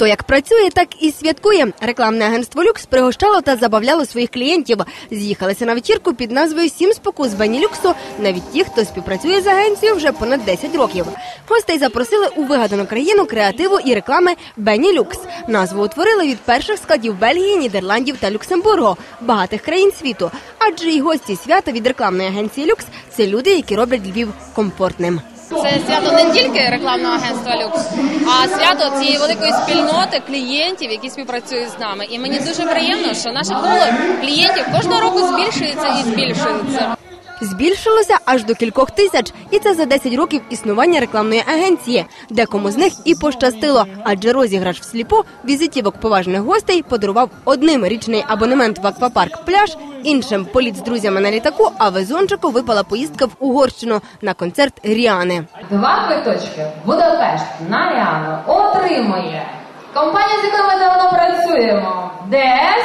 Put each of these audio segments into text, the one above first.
Хто як працює, так і святкує. Рекламне агентство Люкс пригощало та забавляло своїх клієнтів. З'їхалися на вечірку під назвою Сім спокус Бені Люксу. Навіть ті, хто співпрацює з агенцією вже понад 10 років. Гостей запросили у вигадану країну креативу і реклами Бені Люкс. Назву утворили від перших складів Бельгії, Нідерландів та Люксембургу, багатих країн світу. Адже і гості свята від рекламної агенції Люкс це люди, які роблять Львів комфортним. Це свято не тільки рекламного агентства Люкс, а свято цієї великої спільноти клієнтів, які співпрацюють з нами. І мені дуже приємно, що наше коло клієнтів кожного року збільшується і збільшується. Збільшилося аж до кількох тисяч, і це за 10 років існування рекламної агенції. Декому з них і пощастило, адже розіграш всліпу візитівок поважних гостей подарував одним річний абонемент в аквапарк пляж, іншим політ з друзями на літаку. А везончику випала поїздка в Угорщину на концерт Ріани. Два квиточки в Будапешт на Ріану отримує компанія, з якою ми давно працюємо. ДС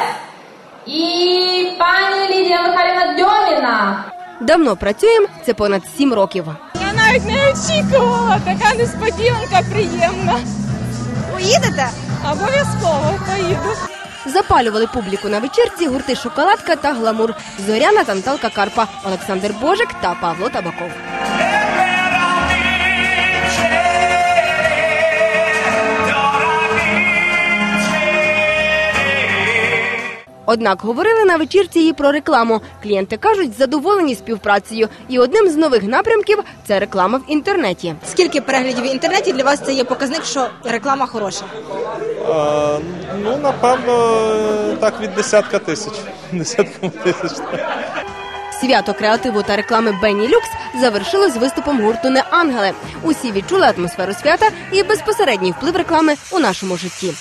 і пані Лідія Михайлівна Дьоміна. Давно працюємо це понад сім років. Я навіть не очікувала, така несподіванка приємна. Поїдете? Обов'язково поїду. Запалювали публіку на вечірці гурти Шоколадка та Гламур, Зоряна Танталка Карпа, Олександр Божик та Павло Табаков. Однак говорили на вечірці і про рекламу. Клієнти кажуть, задоволені співпрацею. І одним з нових напрямків це реклама в інтернеті. Скільки переглядів в інтернеті для вас це є показник, що реклама хороша? А, ну, напевно, так від десятка тисяч. Десятка тисяч. Свято креативу та реклами Бенні Люкс завершилось виступом гурту Не ангели. Усі відчули атмосферу свята і безпосередній вплив реклами у нашому житті.